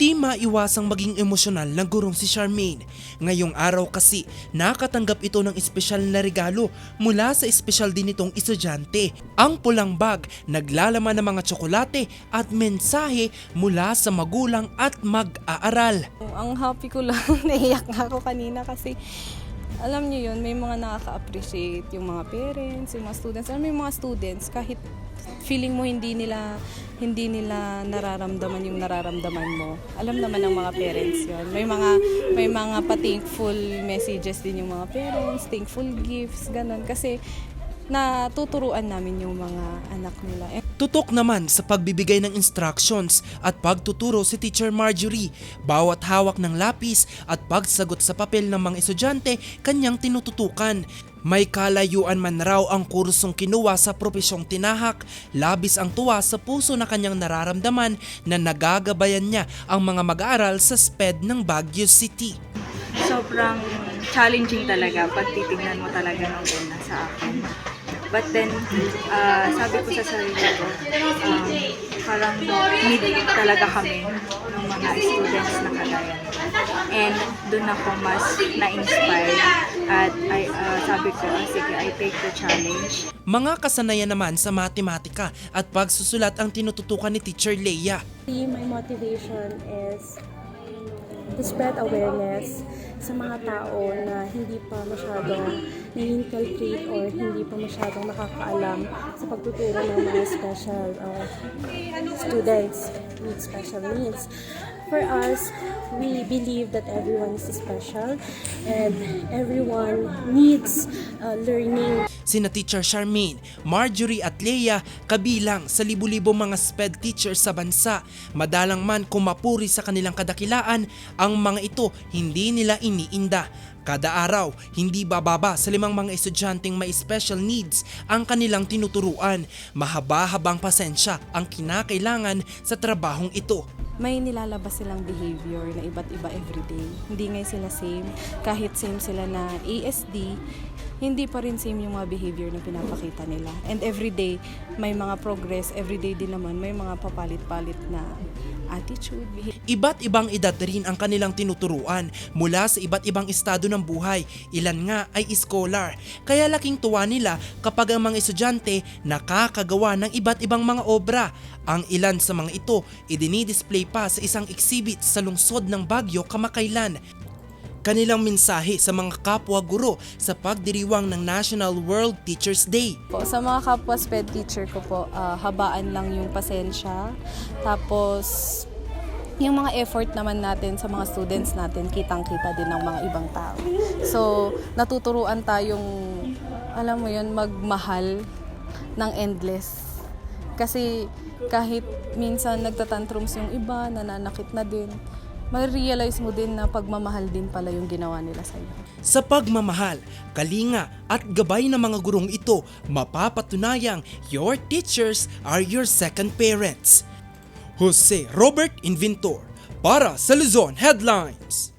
Hindi maiwasang maging emosyonal ng gurong si Charmaine. Ngayong araw kasi, nakatanggap ito ng espesyal na regalo mula sa espesyal din itong estudyante. Ang pulang bag, naglalaman ng mga tsokolate at mensahe mula sa magulang at mag-aaral. Ang happy ko lang, naiyak nga ako kanina kasi alam niyo yun, may mga nakaka-appreciate yung mga parents, yung mga students. Alam yung mga students, kahit feeling mo hindi nila hindi nila nararamdaman yung nararamdaman mo. Alam naman ng mga parents yun. May mga may mga pa-thankful messages din yung mga parents, thankful gifts, ganun. Kasi natuturuan namin yung mga anak nila. Tutok naman sa pagbibigay ng instructions at pagtuturo si Teacher Marjorie. Bawat hawak ng lapis at pagsagot sa papel ng mga estudyante kanyang tinututukan. May kalayuan man raw ang kursong kinuha sa propesyong tinahak, labis ang tuwa sa puso na kanyang nararamdaman na nagagabayan niya ang mga mag-aaral sa SPED ng Baguio City. sobrang challenging talaga pag titignan mo talaga ng una sa akin. But then, ah, sabi ko sa sarili ko, um, parang need talaga kami ng mga students na kagaya. And doon ako mas na-inspire at I, ah, sabi ko, ah, sige, I take the challenge. Mga kasanayan naman sa matematika at pagsusulat ang tinututukan ni Teacher Leia. My motivation is spread awareness sa mga tao na hindi pa masyadong nai-inculcate or hindi pa masyadong nakakaalam sa pagtuturo ng mga special uh, students with special needs. For us, we believe that everyone is special and everyone needs uh, learning Sina Teacher Charmaine, Marjorie at Leia kabilang sa libu-libo mga SPED teachers sa bansa. Madalang man kumapuri sa kanilang kadakilaan, ang mga ito hindi nila iniinda. Kada araw, hindi bababa sa limang mga estudyanteng may special needs ang kanilang tinuturuan. Mahaba-habang pasensya ang kinakailangan sa trabahong ito. May nilalabas silang behavior na iba't iba everyday. Hindi nga sila same. Kahit same sila na ASD, hindi pa rin same yung mga behavior na pinapakita nila. And everyday, may mga progress. Everyday din naman, may mga papalit-palit na attitude. Iba't ibang edad rin ang kanilang tinuturuan mula sa iba't ibang estado ng buhay. Ilan nga ay scholar. Kaya laking tuwa nila kapag ang mga estudyante nakakagawa ng iba't ibang mga obra. Ang ilan sa mga ito idinidisplay pa sa isang exhibit sa lungsod ng Baguio kamakailan. Kanilang mensahe sa mga kapwa guro sa pagdiriwang ng National World Teachers Day. Po, sa mga kapwa sped teacher ko po, ah, habaan lang yung pasensya. Tapos, yung mga effort naman natin sa mga students natin, kitang-kita din ng mga ibang tao. So, natuturuan tayong, alam mo yun, magmahal ng endless. Kasi kahit minsan nagtatantrums yung iba, nananakit na din, ma-realize mo din na pagmamahal din pala yung ginawa nila sa'yo. Sa pagmamahal, kalinga at gabay ng mga gurong ito, mapapatunayang your teachers are your second parents. Jose Robert Inventor para sa Luzon Headlines.